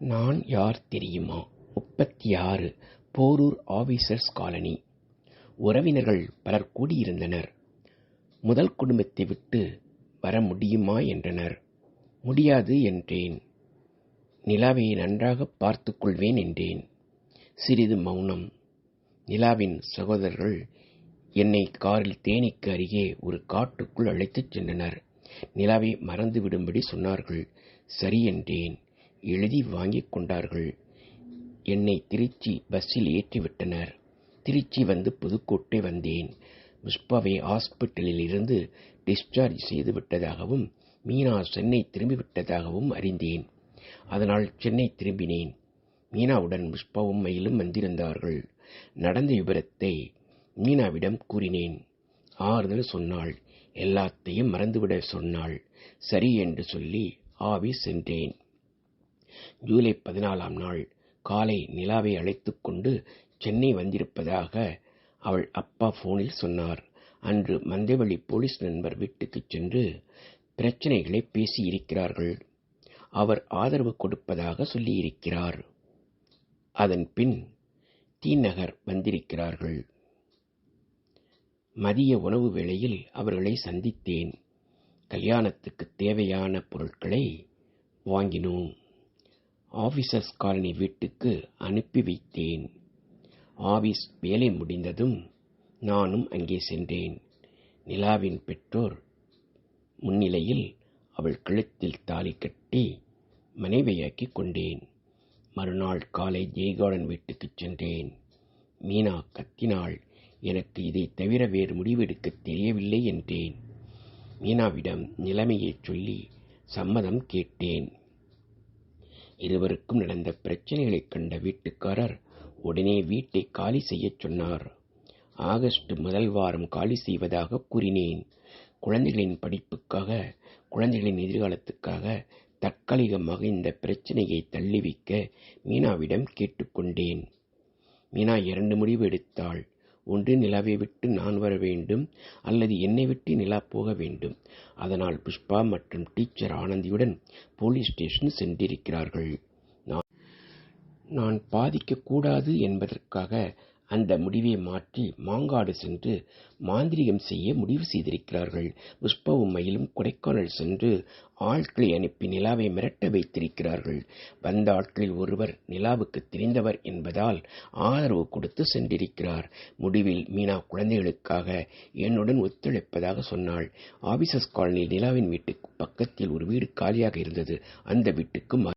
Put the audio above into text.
நான் யார் தெரியுமா? முப்பத்தி ஆறு போரூர் ஆபீசர்ஸ் காலனி. உறவினர்கள் பலர் கூடியிருந்தனர். முதல் குடும்பத்தை விட்டு வர முடியுமா என்றனர். முடியாது என்றேன். நிலாவை நன்றாக பார்த்து கொள்வேன் என்றேன். சிறிது மௌனம். நிலாவின் சகோதரர்கள் என்னை காரில் தேனிக்கு அருகே ஒரு காட்டுக்குள் அழைத்துச் சென்றனர். நிலாவை மறந்து விடும்படி சொன்னார்கள். சரி என்றேன். எழுதி வாங்கிக் கொண்டார்கள். என்னை திருச்சி பஸ்ஸில் ஏற்றிவிட்டனர். திருச்சி வந்து புதுக்கோட்டை வந்தேன். புஷ்பாவை ஹாஸ்பிட்டலில் இருந்து டிஸ்சார்ஜ் செய்து விட்டதாகவும் மீனா சென்னை திரும்பிவிட்டதாகவும் அறிந்தேன். அதனால் சென்னை திரும்பினேன். மீனாவுடன் புஷ்பாவும் மயிலும் வந்திருந்தார்கள். நடந்த விபரத்தை மீனாவிடம் கூறினேன். ஆறுதல் சொன்னாள். எல்லாத்தையும் மறந்துவிட சொன்னாள். சரி என்று சொல்லி ஆவி சென்றேன். ஜூலை பதினாலாம் நாள் காலை நிலாவை அழைத்து கொண்டு சென்னை வந்திருப்பதாக அவள் அப்பா போனில் சொன்னார். அன்று மந்தைவழி போலீஸ் நண்பர் வீட்டுக்குச் சென்று பிரச்சனைகளை பேசியிருக்கிறார்கள். அவர் ஆதரவு கொடுப்பதாக சொல்லியிருக்கிறார். அதன் பின் தீநகர் வந்திருக்கிறார்கள். மதிய உணவு வேளையில் அவர்களை சந்தித்தேன். கல்யாணத்துக்கு தேவையான பொருட்களை வாங்கினோம். ஆபீசர்ஸ் காலனி வீட்டுக்கு அனுப்பி வைத்தேன். ஆபீஸ் வேலை முடிந்ததும் நானும் அங்கே சென்றேன். நிலாவின் பெற்றோர் முன்னிலையில் அவள் கழுத்தில் தாலி கட்டி மனைவியாக்கி கொண்டேன். மறுநாள் காலை ஜெய்கார்டன் வீட்டுக்குச் சென்றேன். மீனா கத்தினாள் எனக்கு இதை தவிர வேறு முடிவெடுக்க தெரியவில்லை என்றேன். மீனாவிடம் நிலைமையைச் சொல்லி சம்மதம் கேட்டேன். இருவருக்கும் நடந்த பிரச்சனைகளைக் கண்ட வீட்டுக்காரர் உடனே வீட்டை காலி செய்யச் சொன்னார். ஆகஸ்ட் முதல் வாரம் காலி செய்வதாக கூறினேன். குழந்தைகளின் படிப்புக்காக குழந்தைகளின் எதிர்காலத்துக்காக தற்காலிகமாக இந்த பிரச்சனையை தள்ளி வைக்க மீனாவிடம் கேட்டுக்கொண்டேன். மீனா இரண்டு முடிவு எடுத்தாள். ஒன்று நிலாவை விட்டு நான் வர வேண்டும் அல்லது என்னை விட்டு நிலா போக வேண்டும். அதனால் புஷ்பா மற்றும் டீச்சர் ஆனந்தியுடன் போலீஸ் ஸ்டேஷன் சென்றிருக்கிறார்கள். நான் நான் பாதிக்கக்கூடாது என்பதற்காக அந்த முடிவை மாற்றி மாங்காடு சென்று மாந்திரிகம் செய்ய முடிவு செய்திருக்கிறார்கள். புஷ்பவும் மயிலும் கொடைக்கானல் சென்று ஆட்களை அனுப்பி நிலாவை மிரட்ட வைத்திருக்கிறார்கள். வந்த ஆட்களில் ஒருவர் நிலாவுக்கு தெரிந்தவர் என்பதால் ஆதரவு கொடுத்து சென்றிருக்கிறார். முடிவில் மீனா குழந்தைகளுக்காக என்னுடன் ஒத்துழைப்பதாக சொன்னாள். ஆபிசஸ் காலனியில் நிலாவின் வீட்டுக்கு பக்கத்தில் ஒரு வீடு காலியாக இருந்தது. அந்த வீட்டுக்கு